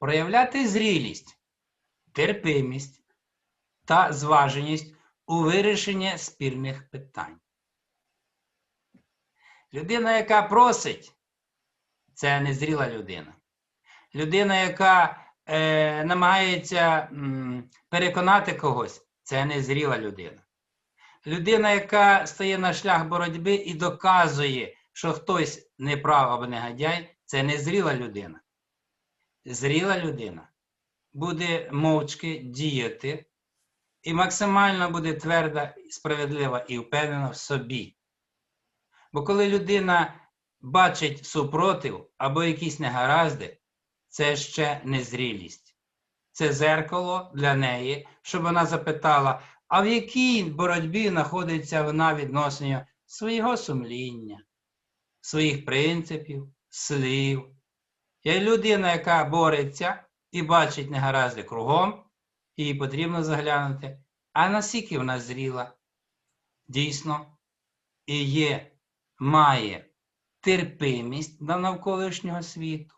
проявляти зрілість, терпимість та зваженість у вирішенні спірних питань. Людина, яка просить, це незріла людина. Людина, яка е, намагається м, переконати когось, це незріла людина. Людина, яка стає на шлях боротьби і доказує, що хтось неправ або негодяй, це незріла людина. Зріла людина буде мовчки діяти і максимально буде тверда, справедлива і впевнена в собі. Бо коли людина бачить супротив або якісь негаразди, це ще незрілість. Це зеркало для неї, щоб вона запитала, а в якій боротьбі знаходиться вона відносно свого сумління, своїх принципів, слів. Є людина, яка бореться і бачить негаразди кругом, їй потрібно заглянути, а наскільки вона зріла, дійсно, і є, має терпимість до навколишнього світу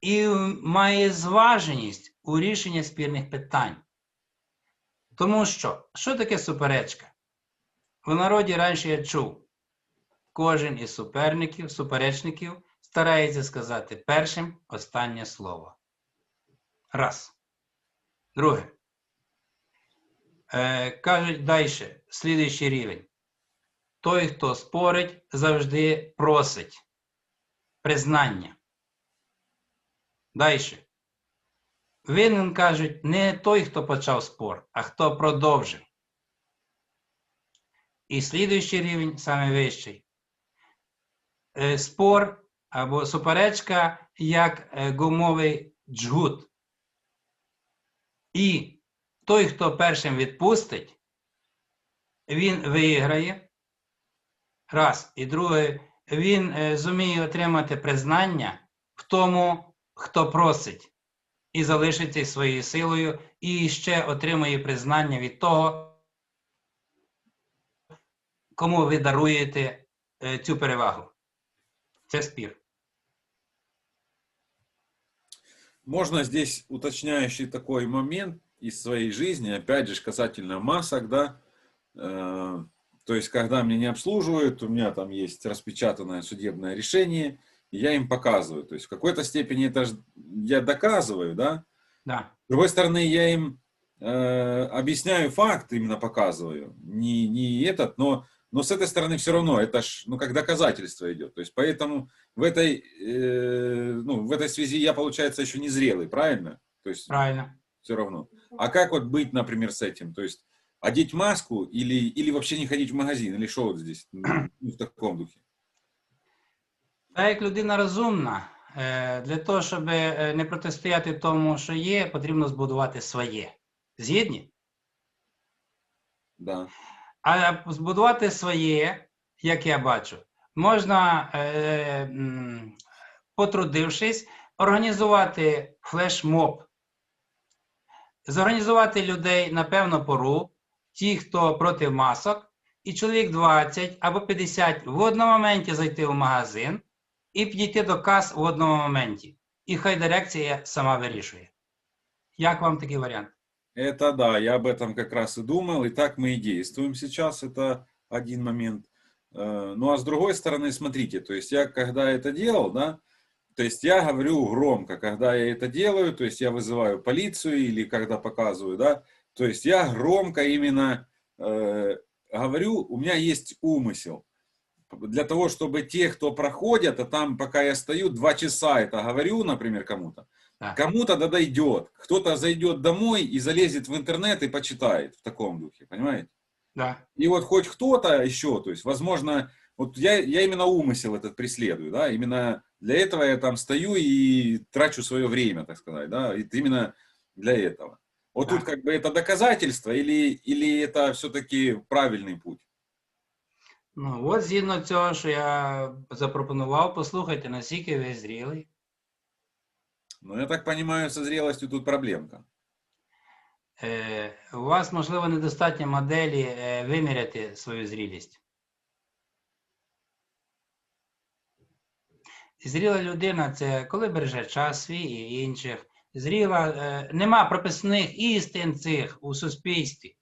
і має зваженість у рішенні спірних питань. Тому що, що таке суперечка? В народі раніше я чув, кожен із суперників, суперечників старається сказати першим останнє слово. Раз. Друге. Е, кажуть далі, слідуючий рівень. Той, хто спорить, завжди просить признання. Далі. Винен кажуть не той, хто почав спор, а хто продовжив. І слідуючий рівень, саме вищий. Е, Спор або суперечка як е, гумовий джгут. І той, хто першим відпустить, він виграє. Раз. І друге, він е, зуміє отримати признання в тому, хто просить, і залишиться своєю силою, і ще отримує признання від того, кому ви даруєте е, цю перевагу. Це спір. Можно здесь уточняющий такой момент из своей жизни, опять же, касательно масок, да, Э, то есть, когда меня не обслуживают, у меня там есть распечатанное судебное решение, и я им показываю. То есть, в какой-то степени это я доказываю, да, Да. С другой стороны, я им э, объясняю факт, именно показываю, не, не этот, но, но с этой стороны все равно, это ж, ну, как доказательство идет. То есть, поэтому в этой, э, ну, в этой связи я, получается, еще не зрелый, правильно? То есть, Правильно. все равно. А как вот быть, например, с этим? То есть, одеть маску или, или вообще не ходить в магазин? Или что вот здесь ну, в таком духе? Та як людина розумна, е, для того, щоб е, не протистояти тому, що є, потрібно збудувати своє. Згідні? Да. А збудувати своє, як я бачу, можна, е, потрудившись, організувати флешмоб, зорганізувати людей на певну пору, ті, хто проти масок, і чоловік 20 або 50 в одному моменті зайти в магазин і підійти до кас в одному моменті. І хай дирекція сама вирішує. Як вам такий варіант? Это да, я об этом как раз и думал, и так мы и действуем сейчас, это один момент. Э, Ну а с другой стороны, смотрите, то есть я когда это делал, да, то есть я говорю громко, когда я это делаю, то есть я вызываю полицию или когда показываю, да, то есть я громко именно э, говорю, у меня есть умысел. Для того, чтобы те, кто проходят, а там пока я стою, два часа это говорю, например, кому-то, Так. Кому-то да дойдет, кто-то зайдет домой и залезет в интернет и почитает в таком духе, понимаете? Да. И вот хоть кто-то еще, то есть, возможно, вот я, я именно умысел этот преследую, да, именно для этого я там стою и трачу свое время, так сказать, да, и именно для этого. Вот Да. тут как бы это доказательство или, или это все-таки правильный путь? Ну, от згідно цього, що я запропонував, послухайте, наскільки ви зрілий. Ну, я так понимаю, со зрелостью тут проблемка. Е, у вас, можливо, недостатньо моделі е, виміряти свою зрілість. Зріла людина це коли береже час свій і інших. Зріла, е, нема прописних істин цих у суспільстві.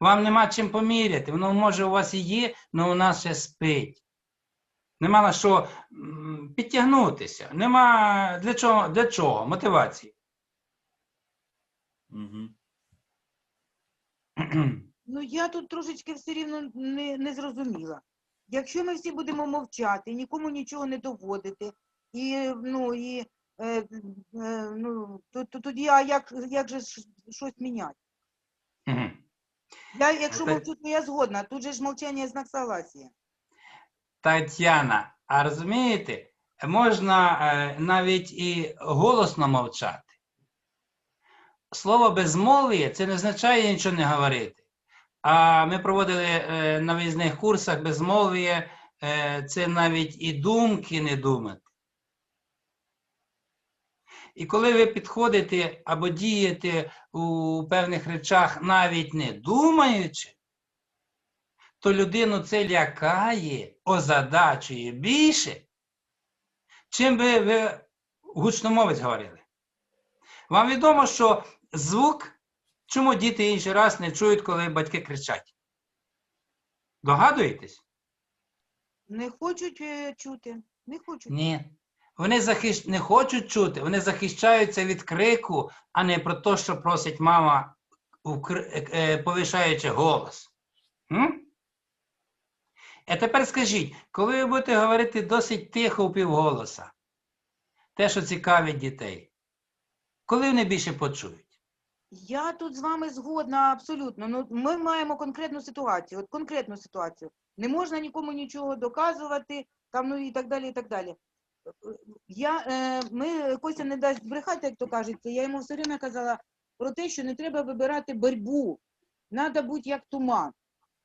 Вам нема чим поміряти. Воно може у вас і є, але у нас ще спить. Нема на що підтягнутися. Нема для чого, для чого? Мотивації. Ну я тут трошечки все рівно не, не зрозуміла. Якщо ми всі будемо мовчати, нікому нічого не доводити, і ну і е, е, ну, то, то тоді а як, як же щось міняти? Я, якщо мовчу, то я згодна. Тут же ж мовчання знак согласия. Тетяна, а розумієте, можна е, навіть і голосно мовчати. Слово безмов'я це не означає нічого не говорити. А ми проводили е, на виїзних курсах безмов'я, е, це навіть і думки не думати. І коли ви підходите або дієте у певних речах, навіть не думаючи, то людину це лякає, озадачує більше, чим би ви гучномовець говорили. Вам відомо, що звук, чому діти інший раз не чують, коли батьки кричать? Догадуєтесь? Не хочуть е, чути, не хочуть. Ні. Вони захищ... не хочуть чути, вони захищаються від крику, а не про те, що просить мама, е, е, повишаючи голос. М? А тепер скажіть, коли ви будете говорити досить тихо впівголоса, те, що цікавить дітей, коли вони більше почують? Я тут з вами згодна абсолютно. Ну, ми маємо конкретну ситуацію, от конкретну ситуацію. Не можна нікому нічого доказувати, там, ну і так далі, і так далі. Я, е, ми, Костя не дасть брехати, як то кажеться, я йому все время казала про те, що не треба вибирати боротьбу. Треба бути як туман.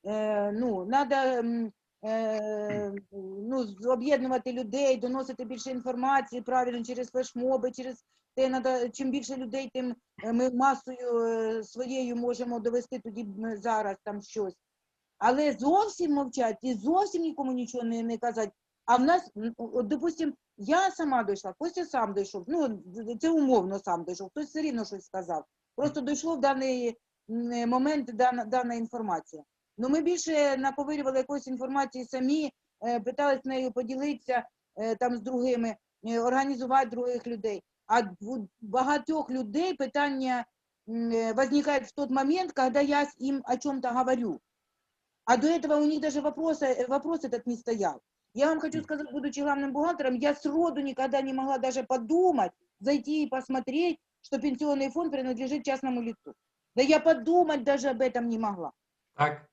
Е, ну, е, ну, об'єднувати людей, доносити більше інформації правильно через флешмоби, через те, надо, чим більше людей, тим е, ми масою е, своєю можемо довести тоді зараз там щось. Але зовсім мовчать і зовсім нікому нічого не, не казати. А в нас, от, допустим, я сама дійшла, Костя сам дійшов. Ну, це умовно сам дійшов, хтось все рівно щось сказав. Просто дійшло в даний момент дана, дана інформація. Ну, ми більше наповирювали якоїсь інформації самі, е, питались нею поділитися е, там з другими, е, організувати других людей. А у багатьох людей питання м, э, возникает в тот момент, когда я с им о чем-то говорю. А до этого у них даже вопроса, э, вопрос этот не стоял. Я вам хочу сказать, будучи главным бухгалтером, я сроду никогда не могла даже подумать, зайти и посмотреть, что пенсионный фонд принадлежит частному лицу. Да я подумать даже об этом не могла. Так?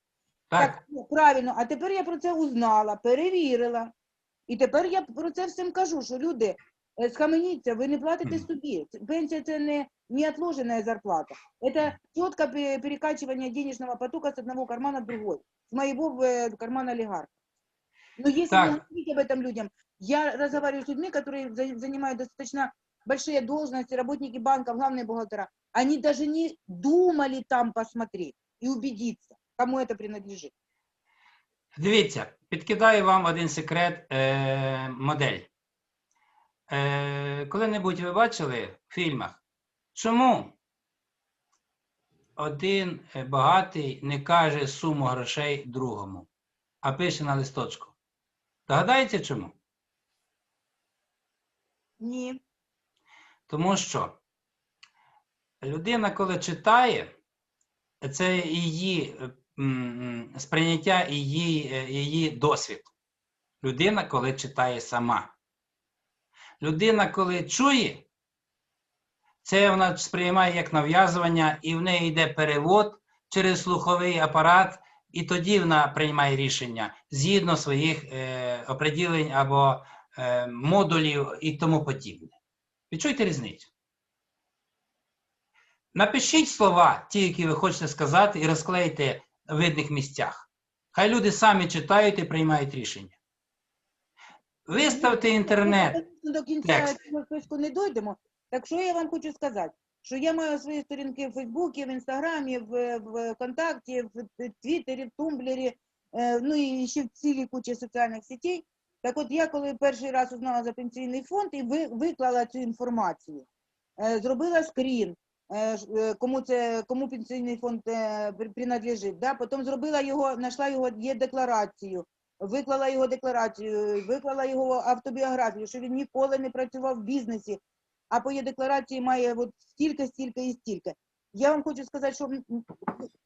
Так. ну, правильно. А тепер я про це узнала, перевірила. І тепер я про це всім кажу, що люди, е, схаменіться, ви не платите Мгм. собі. Це- Пенсія це не неотложенная зарплата. Это четкое пе- перекачивание денежного потока с одного кармана в другой. С моего в э, карман олигарха. Но если Так. не говорить об этом людям, я разговариваю с людьми, которые за- занимают достаточно большие должности, работники банков, главные бухгалтера, они даже не думали там посмотреть и убедиться, Кому это принадлежит. Дивіться, підкидаю вам один секрет е, модель. Е, коли-небудь ви бачили в фільмах, чому один багатий не каже суму грошей другому, а пише на листочку? Догадаєте чому? Ні. Тому що людина, коли читає, це її сприйняття її, е, її досвід. Людина, коли читає сама. Людина, коли чує, це вона сприймає як нав'язування, і в неї йде перевод через слуховий апарат, і тоді вона приймає рішення згідно своїх е, оприділень або е, модулів і тому подібне. Відчуйте різницю. Напишіть слова, ті, які ви хочете сказати, і розклейте видних місцях. Хай люди самі читають і приймають рішення. Виставте інтернет. Ми до кінця цього списку не дойдемо. Так що я вам хочу сказати, що я маю свої сторінки в Фейсбуці, в Інстаграмі, в, в Контакті, в Твіттері, в Тумблері, е, ну і ще в цілій кучі соціальних сетей. Так от я коли перший раз узнала за пенсійний фонд і виклала цю інформацію, е, зробила скрін, кому це кому пенсійний фонд е, принадлежить, да? потім зробила його, знайшла його є декларацію, виклала його декларацію, виклала його автобіографію, що він ніколи не працював в бізнесі, а по є декларації має от стільки, стільки і стільки. Я вам хочу сказати, що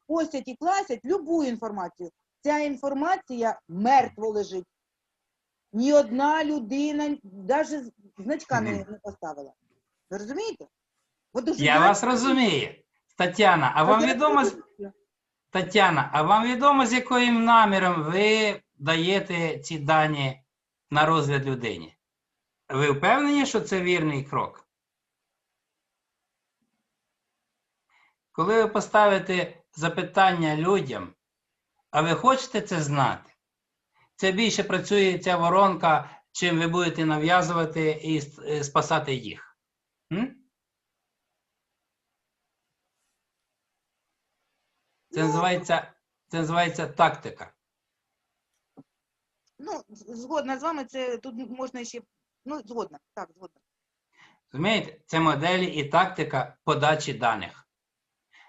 постять і класять любу інформацію. Ця інформація мертво лежить. Ні одна людина навіть значка не, не поставила. Ви розумієте? От дуже Я вас розумію. Тетяна, а вам відомо, з- Тетяна, а вам відомо, з яким наміром ви даєте ці дані на розгляд людині? Ви впевнені, що це вірний крок? Коли ви поставите запитання людям, а ви хочете це знати? Це більше працює ця воронка, чим ви будете нав'язувати і с- е, спасати їх. М? Це називається, це називається тактика. Ну, згодна з вами, це тут можна ще. Ну, згодна, так, згодна. Розумієте? Це моделі і тактика подачі даних.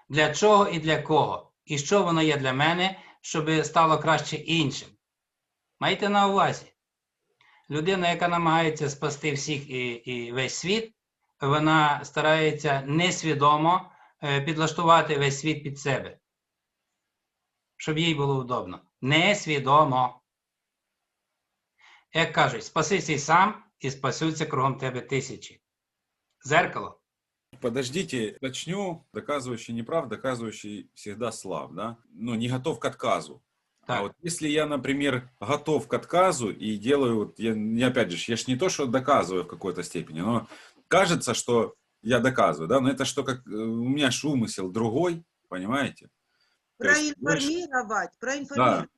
Для чого і для кого? І що воно є для мене, щоб стало краще іншим. Майте на увазі. Людина, яка намагається спасти всіх і, і весь світ, вона старається несвідомо е, підлаштувати весь світ під себе, щоб їй було удобно. Несвідомо. Як кажуть, спасися й сам і спасуться кругом тебе тисячі. Зеркало. Подождите, начну. Доказывающий неправ, доказывающий всегда слаб, да? Ну, не готов к отказу. А Так. вот если я, например, готов к отказу и делаю, вот я, я опять же, я ж не то, что доказываю в какой-то степени, но кажется, что я доказываю, да, но это что, как э, у меня ж умысел другой, понимаете? То есть Проінформувати, проінформувати.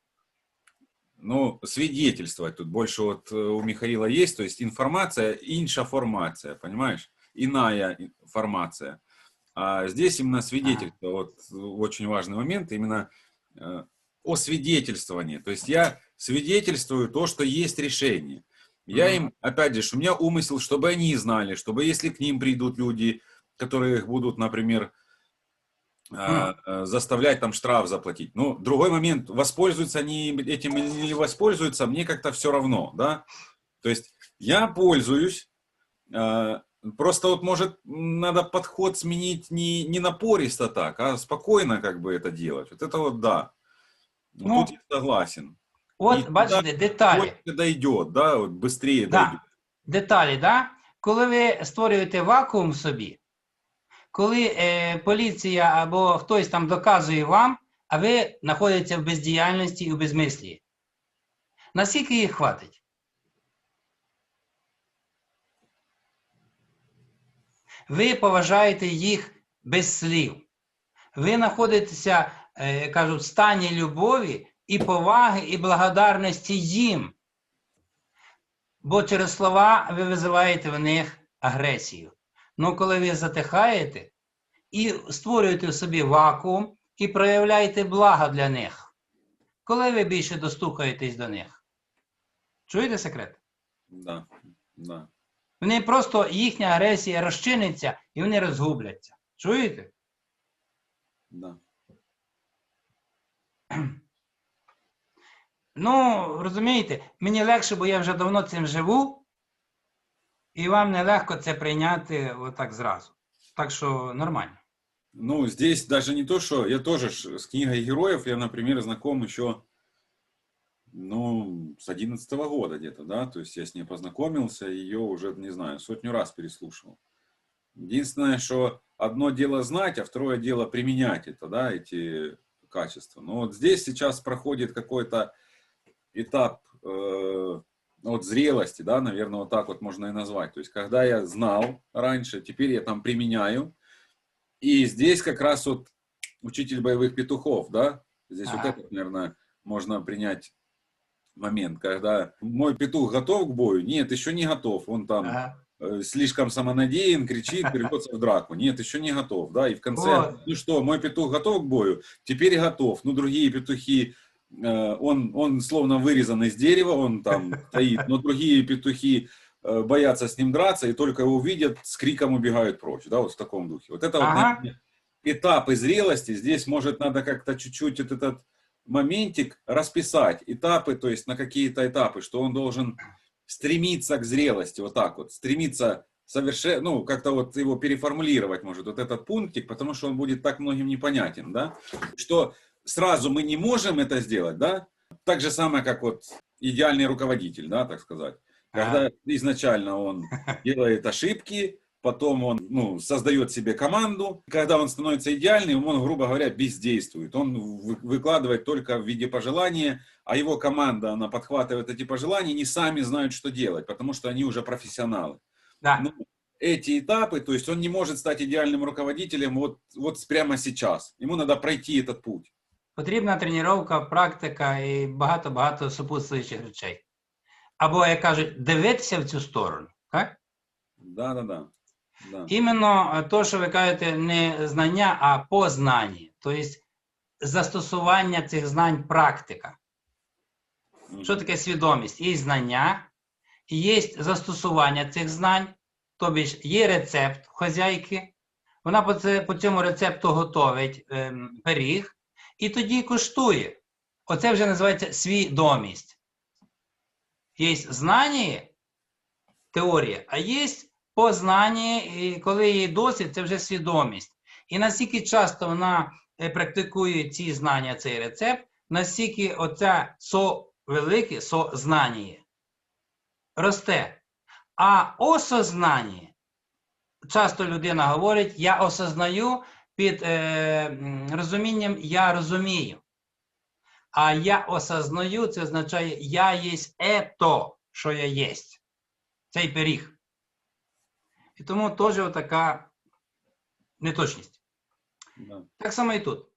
Ну, свидетельствовать тут больше вот э, у Михаила есть, то есть информация, инша формация, понимаешь? Иная и- формация. А здесь именно свидетельство, вот очень важный момент, именно э, о свидетельствовании. То есть я свидетельствую то, что есть решение. Я им, опять же, у меня умысел, чтобы они знали, чтобы если к ним придут люди, которые их будут, например, заставлять там штраф заплатить. Ну, другой момент, воспользуются они этим или не воспользуются, мне как-то все равно, да. То есть я пользуюсь, э, просто вот может м, надо подход сменить не, не напористо так, а спокойно как бы это делать. Вот это вот да. Вот Ну, тут я согласен. От, І бачите, деталі. Больше дойдет, да, вот быстрее Да. дойдет. Деталі, да? Коли ви створюєте вакуум собі, коли е, поліція або хтось там доказує вам, а ви знаходитеся в бездіяльності і в безмислі. Наскільки їх хватить? Ви поважаєте їх без слів. Ви знаходитеся, е, кажуть, в стані любові і поваги, і благодарності їм. Бо через слова ви визиваєте в них агресію. Ну, коли ви затихаєте і створюєте в собі вакуум і проявляєте благо для них, коли ви більше достукаєтесь до них? Чуєте секрет? Да, да. Вони просто їхня агресія розчиниться і вони розгубляться. Чуєте? да. Ну, розумієте, мені легше, бо я вже давно цим живу, і вам нелегко це прийняти отак зразу. Так що нормально. Ну, здесь даже не то, что я тоже ж с книгой героев, я, например, знаком еще, ну, с 11 года где-то, да, то есть я с ней познакомился, ее уже, не знаю, сотню раз переслушивал. Единственное, что одно дело знать, а второе дело применять это, да, эти качества. Но вот здесь сейчас проходит какой-то этап э, вот зрелости, да, наверное, вот так вот можно и назвать. То есть, когда я знал раньше, теперь я там применяю, и здесь как раз вот учитель боевых петухов, да, здесь вот Ага. этот, наверное, можно принять момент, когда мой петух готов к бою, нет, еще не готов, он там Ага. э, слишком самонадеян, кричит, рвется в драку, нет, еще не готов, да, и в конце, Вот. ну что, мой петух готов к бою, теперь готов, ну другие петухи он, он словно вырезан из дерева, он там стоит, но другие петухи э, боятся с ним драться, и только его видят, с криком убегают прочь, да, вот в таком духе. Вот это вот, Ага. наверное, этапы зрелости, здесь, может, надо как-то чуть-чуть вот этот моментик расписать, этапы, то есть на какие-то этапы, что он должен стремиться к зрелости, вот так вот, стремиться совершенно, ну, как-то вот его переформулировать, может, вот этот пунктик, потому что он будет так многим непонятен, да, что сразу мы не можем это сделать, да, так же самое, как вот идеальный руководитель, да, так сказать, когда изначально он делает ошибки, потом он ну, создает себе команду. Когда он становится идеальным, он, грубо говоря, бездействует. Он вы- выкладывает только в виде пожелания, а его команда, она подхватывает эти пожелания, не сами знают, что делать, потому что они уже профессионалы. Да. Ну, эти этапы, то есть он не может стать идеальным руководителем вот, вот прямо сейчас. Ему надо пройти этот путь. Потрібна тренування, практика і багато-багато супутствуючих речей. Або, як кажуть, дивитися в цю сторону. Так? Да, да, да. да. Іменно е, то, що ви кажете, не знання, а познання. Тобто застосування цих знань практика. Що таке свідомість? Є знання, є застосування цих знань, тобто ж є рецепт хазяйки, вона по, це, по цьому рецепту готовить ем, пиріг і тоді коштує. Оце вже називається свідомість. Є знання, теорія, а є познання, і коли є досвід, це вже свідомість. І наскільки часто вона е, практикує ці знання, цей рецепт, настільки оця со велике сознання росте. А осознання, часто людина говорить, я осознаю під е, розумінням я розумію. А я осознаю, це означає я єсть ето, що я єсть. Цей пиріг. І тому теж така неточність. Да. Так само і тут.